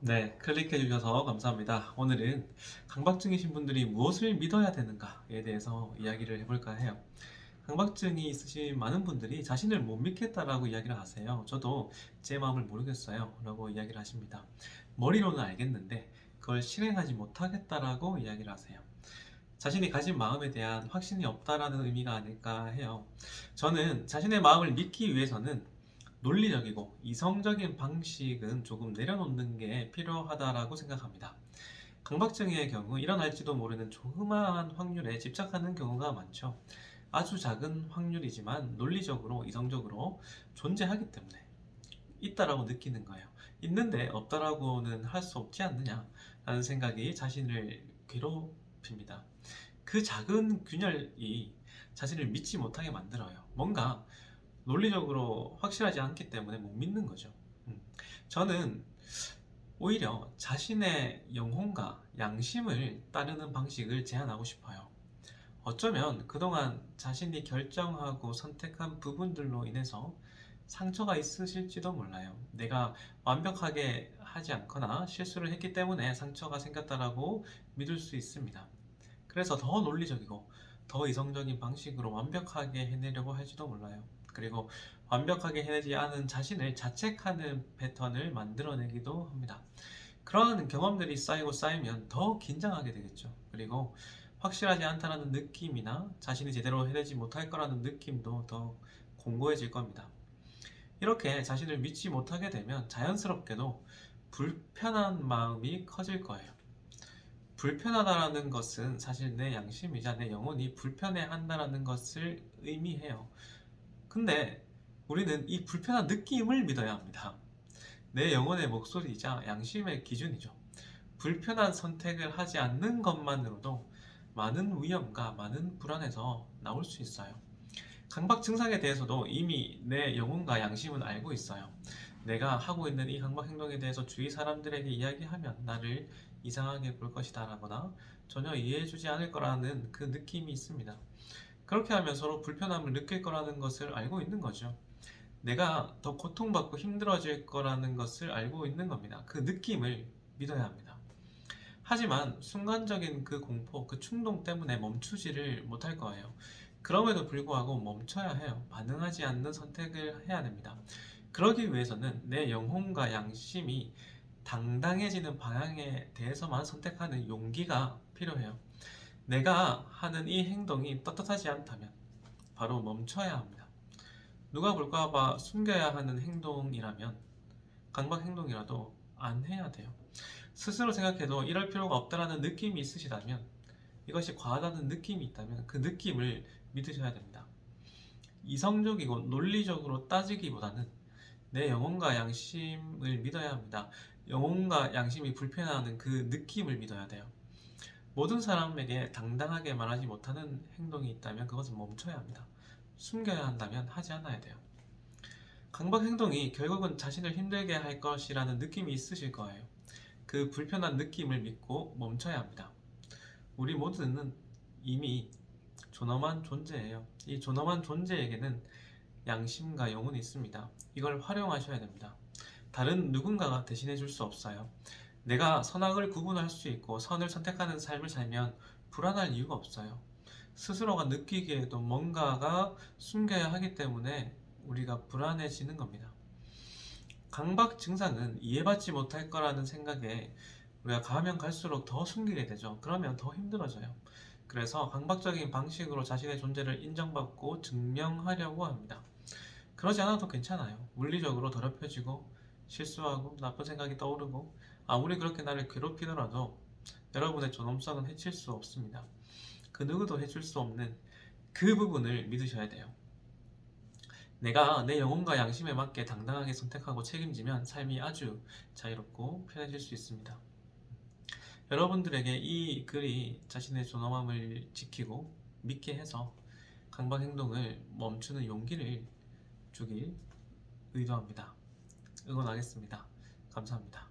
네, 클릭해 주셔서 감사합니다. 오늘은 강박증이신 분들이 무엇을 믿어야 되는가에 대해서 이야기를 해볼까 해요. 강박증이 있으신 많은 분들이 자신을 못 믿겠다라고 이야기를 하세요. 저도 제 마음을 모르겠어요. 라고 이야기를 하십니다. 머리로는 알겠는데 그걸 실행하지 못하겠다라고 이야기를 하세요. 자신이 가진 마음에 대한 확신이 없다라는 의미가 아닐까 해요. 저는 자신의 마음을 믿기 위해서는 논리적이고 이성적인 방식은 조금 내려놓는 게 필요하다라고 생각합니다. 강박증의 경우 일어날지도 모르는 조그마한 확률에 집착하는 경우가 많죠. 아주 작은 확률이지만 논리적으로 이성적으로 존재하기 때문에 있다라고 느끼는 거예요. 있는데 없다라고는 할 수 없지 않느냐라는 생각이 자신을 괴롭힙니다. 그 작은 균열이 자신을 믿지 못하게 만들어요. 뭔가 논리적으로 확실하지 않기 때문에 못 믿는 거죠. 음. 저는 오히려 자신의 영혼과 양심을 따르는 방식을 제안하고 싶어요. 어쩌면 그동안 자신이 결정하고 선택한 부분들로 인해서 상처가 있으실지도 몰라요. 내가 완벽하게 하지 않거나 실수를 했기 때문에 상처가 생겼다라고 믿을 수 있습니다. 그래서 더 논리적이고 더 이성적인 방식으로 완벽하게 해내려고 할지도 몰라요. 그리고 완벽하게 해내지 않은 자신을 자책하는 패턴을 만들어내기도 합니다. 그러한 경험들이 쌓이고 쌓이면 더 긴장하게 되겠죠. 그리고 확실하지 않다라는 느낌이나 자신이 제대로 해내지 못할 거라는 느낌도 더 공고해질 겁니다. 이렇게 자신을 믿지 못하게 되면 자연스럽게도 불편한 마음이 커질 거예요. 불편하다라는 것은 사실 내 양심이자 내 영혼이 불편해 한다라는 것을 의미해요. 근데 우리는 이 불편한 느낌을 믿어야 합니다. 내 영혼의 목소리이자 양심의 기준이죠. 불편한 선택을 하지 않는 것만으로도 많은 위험과 많은 불안에서 나올 수 있어요. 강박 증상에 대해서도 이미 내 영혼과 양심은 알고 있어요. 내가 하고 있는 이 강박 행동에 대해서 주위 사람들에게 이야기하면 나를 이상하게 볼 것이다 라거나 전혀 이해해주지 않을 거라는 그 느낌이 있습니다. 그렇게 하면 서로 불편함을 느낄 거라는 것을 알고 있는 거죠. 내가 더 고통받고 힘들어질 거라는 것을 알고 있는 겁니다. 그 느낌을 믿어야 합니다. 하지만 순간적인 그 공포, 그 충동 때문에 멈추지를 못할 거예요. 그럼에도 불구하고 멈춰야 해요. 반응하지 않는 선택을 해야 됩니다. 그러기 위해서는 내 영혼과 양심이 당당해지는 방향에 대해서만 선택하는 용기가 필요해요. 내가 하는 이 행동이 떳떳하지 않다면 바로 멈춰야 합니다. 누가 볼까 봐 숨겨야 하는 행동이라면 강박 행동이라도 안 해야 돼요. 스스로 생각해도 이럴 필요가 없다라는 느낌이 있으시다면 이것이 과하다는 느낌이 있다면 그 느낌을 믿으셔야 됩니다. 이성적이고 논리적으로 따지기보다는 내 영혼과 양심을 믿어야 합니다. 영혼과 양심이 불편해하는 그 느낌을 믿어야 돼요. 모든 사람에게 당당하게 말하지 못하는 행동이 있다면 그것은 멈춰야 합니다. 숨겨야 한다면 하지 않아야 돼요. 강박 행동이 결국은 자신을 힘들게 할 것이라는 느낌이 있으실 거예요. 그 불편한 느낌을 믿고 멈춰야 합니다. 우리 모두는 이미 존엄한 존재예요. 이 존엄한 존재에게는 양심과 영혼이 있습니다. 이걸 활용하셔야 됩니다. 다른 누군가가 대신해 줄 수 없어요. 내가 선악을 구분할 수 있고 선을 선택하는 삶을 살면 불안할 이유가 없어요. 스스로가 느끼기에도 뭔가가 숨겨야 하기 때문에 우리가 불안해지는 겁니다. 강박 증상은 이해받지 못할 거라는 생각에 우리가 가면 갈수록 더 숨기게 되죠. 그러면 더 힘들어져요. 그래서 강박적인 방식으로 자신의 존재를 인정받고 증명하려고 합니다. 그러지 않아도 괜찮아요. 물리적으로 더럽혀지고 실수하고 나쁜 생각이 떠오르고 아무리 그렇게 나를 괴롭히더라도 여러분의 존엄성은 해칠 수 없습니다. 그 누구도 해줄 수 없는 그 부분을 믿으셔야 돼요. 내가 내 영혼과 양심에 맞게 당당하게 선택하고 책임지면 삶이 아주 자유롭고 편해질 수 있습니다. 여러분들에게 이 글이 자신의 존엄함을 지키고 믿게 해서 강박 행동을 멈추는 용기를 주길 의도합니다. 응원하겠습니다. 감사합니다.